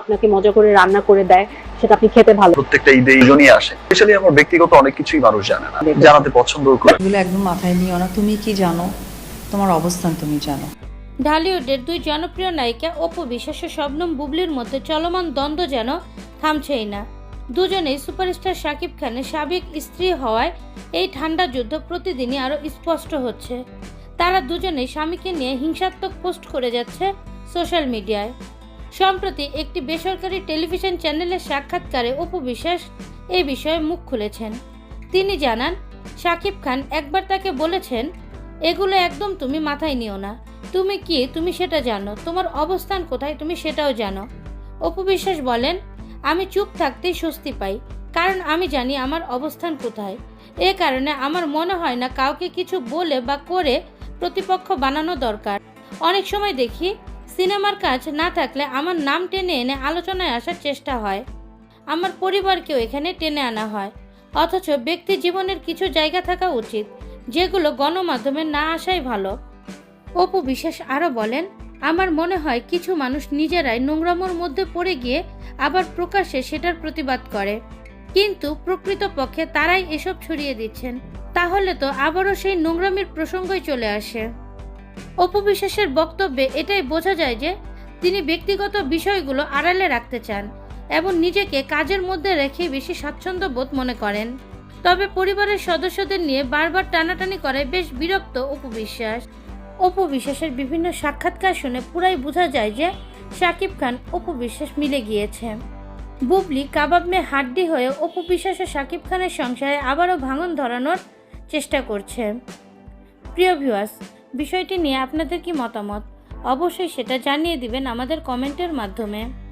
আপনাকে মজা করে রান্না করে দেয় সেটা আপনি খেতে ভালো প্রত্যেকটা ঈদে ঈদনই আসে। স্পেশালি আমার ব্যক্তিগত অনেক কিছুই মানুষ জানে না। জানাতে পছন্দ করে। এগুলো একদম মাথায় নিও না। তুমি কি জানো? তোমার অবস্থান তুমি জানো। ঢালিউডের দুই জনপ্রিয় নায়িকা অপু বিশ্বাস ও শবনম বুবলির মধ্যে চলমান দ্বন্দ্ব যেন থামছেই না। দুজনেই সুপারস্টার শাকিব খানের সাবেক স্ত্রী হওয়ায় এই ঠান্ডা যুদ্ধ প্রতিদিনই আরও স্পষ্ট হচ্ছে। তারা দুজনেই স্বামীকে নিয়ে হিংসাত্মক পোস্ট করে যাচ্ছে সোশ্যাল মিডিয়ায়। সম্প্রতি একটি বেসরকারি টেলিভিশন চ্যানেলের সাক্ষাৎকারে অপু বিশ্বাস এই বিষয়ে মুখ খুলেছেন। তিনি জানান, শাকিব খান একবার তাকে বলেছেন, এগুলো একদম তুমি মাথায় নিও না। তুমি কি, তুমি সেটা জানো? তোমার অবস্থান কোথায়? তুমি সেটাও জানো। অপু বিশ্বাস বলেন, আমি চুপ থাকতেই স্বস্তি পাই, কারণ আমি জানি আমার অবস্থান কোথায়। এ কারণে আমার মনে হয় না কাউকে কিছু বলে বা করে প্রতিপক্ষ বানানো দরকার। অনেক সময় দেখি সিনেমার কাজ না থাকলে আমার নাম টেনে এনে আলোচনায় আসার চেষ্টা হয়। আমার পরিবারকেও এখানে টেনে আনা হয়। অথচ ব্যক্তি জীবনের কিছু জায়গা থাকা উচিত, যেগুলো গণমাধ্যমে না আসাই ভালো। অপু বিশ্বাস আরও বলেন, আমার মনে হয় কিছু মানুষ নিজেরাই নোংরামোর মধ্যে পড়ে গিয়ে আবার প্রকাশ্যে সেটার প্রতিবাদ করে। কিন্তু প্রকৃতপক্ষে তারাই এসব ছড়িয়ে দিচ্ছেন। তাহলে তো আবারও সেই নোংরামির প্রসঙ্গই চলে আসে। অপু বিশ্বাসের বক্তব্যে এটাই বোঝা যায় যে তিনি ব্যক্তিগত বিষয়গুলো আড়ালে রাখতে চান এবং নিজেকে কাজের মধ্যে রেখে বেশি স্বাচ্ছন্দ্য বোধ মনে করেন। তবে পরিবারের সদস্যদের নিয়ে বারবার টানাটানি করে বেশ বিরক্ত অপু বিশ্বাস অপু বিশ্বাসের বিভিন্ন সাক্ষাৎকার শুনে পুরাই বোঝা যায় যে শাকিব খান অপু বিশ্বাস মিলে গিয়েছে। বুবলি কাবাব মে হাড্ডি হয়ে অপু বিশ্বাস ও শাকিব খানের সংসারে আবারও ভাঙন ধরানোর চেষ্টা করছে। প্রিয় ভিউয়ার্স বিষয়টি নিয়ে আপনাদের কি মতামত? অবশ্যই সেটা জানিয়ে দিবেন আমাদের কমেন্টের মাধ্যমে।